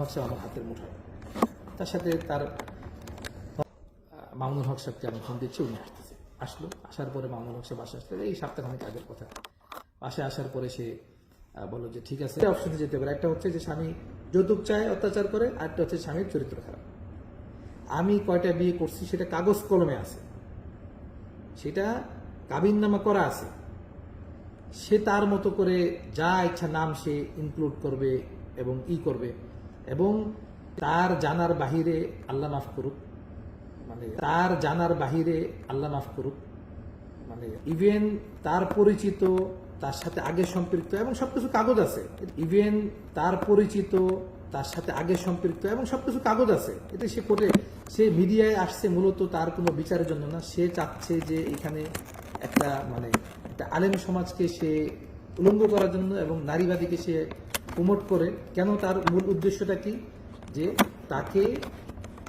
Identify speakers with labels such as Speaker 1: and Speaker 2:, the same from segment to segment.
Speaker 1: হক সাহেব আমার হাতের মুঠোয় তার সাথে তার মামুনুল হক সাহেবকে আমি ফোন দিচ্ছি, উনি আসতেছে। আসলো, আসার পরে মামুনুল হক সাহেব আসে আসলে। এই সপ্তাহখানেক আগের কথা। বাসায় আসার পরে সে বলল যে, ঠিক আছে অপশনে যেতে পারে একটা হচ্ছে যে, স্বামী যৌতুক চায়, অত্যাচার করে আরেকটা হচ্ছে স্বামীর চরিত্র খারাপ। আমি কয়টা বিয়ে করছি, সেটা কাগজ কলমে আছে। সেটা কাবিন নামা করা আছে। সে তার মতো করে যা ইচ্ছা নাম সে ইনক্লুড করবে এবং ই করবে। এবং তার জানার বাহিরে আল্লাহ মাফ করুক মানে তার জানার বাহিরে আল্লাহ মাফ করুক মানে ইভেন তার পরিচিত তার সাথে আগে সম্পৃক্ত এবং সবকিছু কাগজ আছে। ইভেন তার পরিচিত তার সাথে আগে সম্পৃক্ত এবং সবকিছু কাগজ আছে। এটা সে করে সে মিডিয়ায় আসছে মূলত তার কোনো বিচারের জন্য না। সে চাচ্ছে যে এখানে একটা মানে একটা আলেম সমাজকে সে উলঙ্গ করার জন্য এবং নারীবাদীকে সে প্রমোট করে কেন তার মূল উদ্দেশ্যটা কি? যে তাকে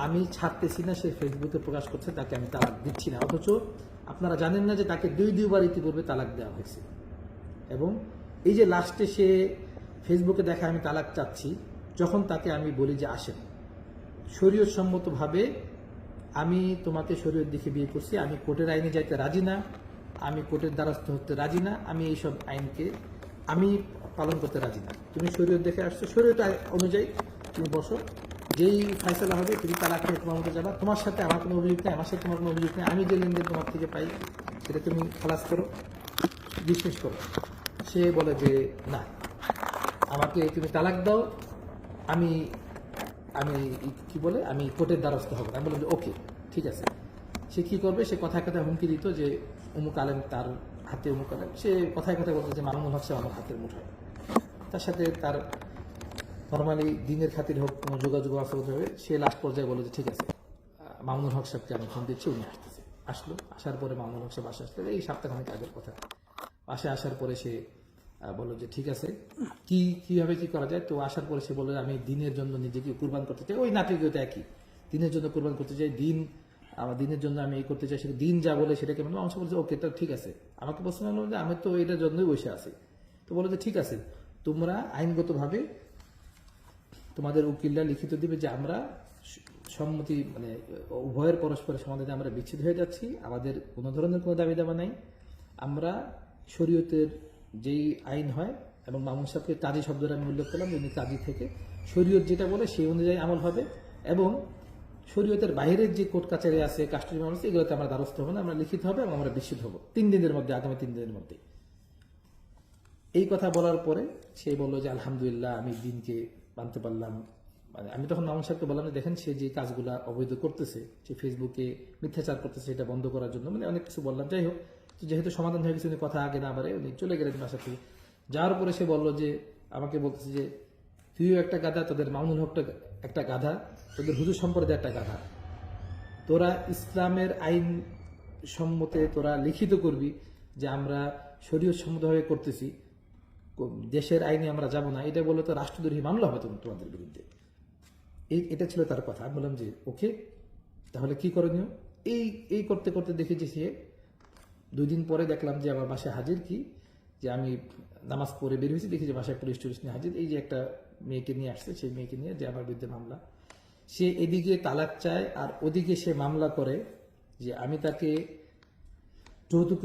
Speaker 1: আমি ছাড়তেছি না, সে ফেসবুকে প্রকাশ করছে, তাকে আমি তালাক দিচ্ছি না। অথচ আপনারা জানেন না যে তাকে দুই দুইবার ইতিপূর্বে তালাক দেওয়া হয়েছে। এবং এই যে লাস্টে সে ফেসবুকে দেখা আমি তালাক চাচ্ছি, যখন তাকে আমি বলি যে আসেন শরীয়ত সম্মতভাবে আমি তোমাকে শরীয়ত দেখে বিয়ে করছি, আমি কোর্টের আইনে যাইতে রাজি না, আমি কোর্টের দ্বারস্থ হতে রাজি না, আমি এইসব আইনকে আমি পালন করতে রাজি না। তুমি শরীয়ত দেখে আসছো, শরীয়ত অনুযায়ী তুমি বসো। যেই ফাইসলা হবে, তুমি তালাক নিয়ে তোমার মতো যাবা। তোমার সাথে আমার কোনো অভিযোগ নেই, আমার সাথে তোমার কোনো অভিযোগ নেই। আমি যে লেনদেন তোমার থেকে পাই, সেটা তুমি খালাস করো, বিশ্বাস করো। সে বলে যে, না, আমাকে তুমি তালাক দাও, আমি আমি কি বলে, আমি কোর্টের দ্বারস্থ হব আমি বললাম যে, ওকে, ঠিক আছে। সে কি করবে? সে কথায় কথা হুমকি দিত যে, অমুক আলেম তার হাতে অমুক সে কথায় কথায় বলতো যে মামুনুল হক আমার হাতের মুঠোয় তার সাথে তার নর্মালি দিনের খাতির হোক, কোনো যোগাযোগ আছে হবে, সে লাস্ট পর্যায়ে বলে যে, ঠিক আছে মামুনুল হক সাহেবকে আমি ফোন দিচ্ছি, উনি আসতেছে। আসলো, আসার পরে মামুনুল হক সাহেব আসে আসলে এই সপ্তাহখানেক আগের কথা। বাসায় আসার পরে সে বলল যে, ঠিক আছে, কি, কীভাবে কি করা যায়? তো আসার পরে সে বলল আমি দিনের জন্য নিজেকে কুরবান করতে চাই। ওই নাটকীয়তা একই। দিনের জন্য কুরবান করতে চাই, দিন আমার দিনের জন্য আমি এই করতে চাই, সেটা দিন যা বলে সেটাকে মানে অংশ বলছে ওকে তো ঠিক আছে। আমাকে প্রশ্ন হলো যে, আমি তো এটার জন্যই বসে আছি। তো বলো যে, ঠিক আছে, তোমরা আইনগতভাবে তোমাদের উকিলরা লিখিত দিবে যে, আমরা সম্মতি মানে উভয়ের পরস্পরের সমাধানে আমরা বিচ্ছেদ হয়ে যাচ্ছি, আমাদের কোনো ধরনের কোনো দাবি দাবা নাই। আমরা শরীয়তের যেই আইন হয় এবং মামুন সাহেবকে কাজী শব্দটা আমি উল্লেখ করলাম কাজী থেকে শরীয়ত যেটা বলে সেই অনুযায়ী আমল হবে এবং শরীয়তের বাইরের যে কোর্ট কাছারি আছে, কাস্টডি মামলা আছে, এগুলোতে আমরা দ্বারস্থ হব না, আমরা লিখিত হবে এবং আমরা বিচ্ছেদ হব। তিন দিনের মধ্যে, আগামী তিন দিনের মধ্যে। এই কথা বলার পরে সে বলল যে, আলহামদুলিল্লাহ, আমি দিনকে মানতে পারলাম। মানে আমি তখন মামুন সাহেবকে বললাম যে, দেখেন, সে যে কাজগুলা অবৈধ করতেছে, সে ফেসবুকে মিথ্যাচার করতেছে এটা বন্ধ করার জন্য। মানে অনেক কিছু বললাম। যাই হোক যেহেতু সমাধান হয়ে গেছে, উনি কথা আগে না বাড়ে উনি চলে গেলেন বাসা থেকে। যাওয়ার পরে সে বলল যে, আমাকে বলতেছে যে তুইও একটা গাধা, তোদের মামুন হকটা একটা গাধা, তোদের হুজুর সম্প্রদায় একটা গাধা। তোরা ইসলামের আইন সম্মতে তোরা লিখিত করবি যে আমরা শরীয় সম্মতভাবে করতেছি দেশের আইনে আমরা যাব না, এটা বলে তো রাষ্ট্রদ্রোহী মামলা হবে তোমা- তোমাদের বিরুদ্ধে। এই এটা ছিল তার কথা। আমি বললাম যে, ওকে, তাহলে কি করণীয়? এই এই করতে করতে দেখেছি সে দুই দিন পরে দেখলাম যে আমার বাসায় হাজির কি? যে আমি নামাজ পড়ে বের হয়েছি, দেখি যে বাসায় পুলিশ টুলিশ নিয়ে হাজির। এই যে একটা মেয়েকে নিয়ে আসছে, সেই মেয়েকে নিয়ে যে আমার বিরুদ্ধে মামলা। সে এদিকে তালাক চায় আর ওদিকে সে মামলা করে যে আমি তাকে যৌতুক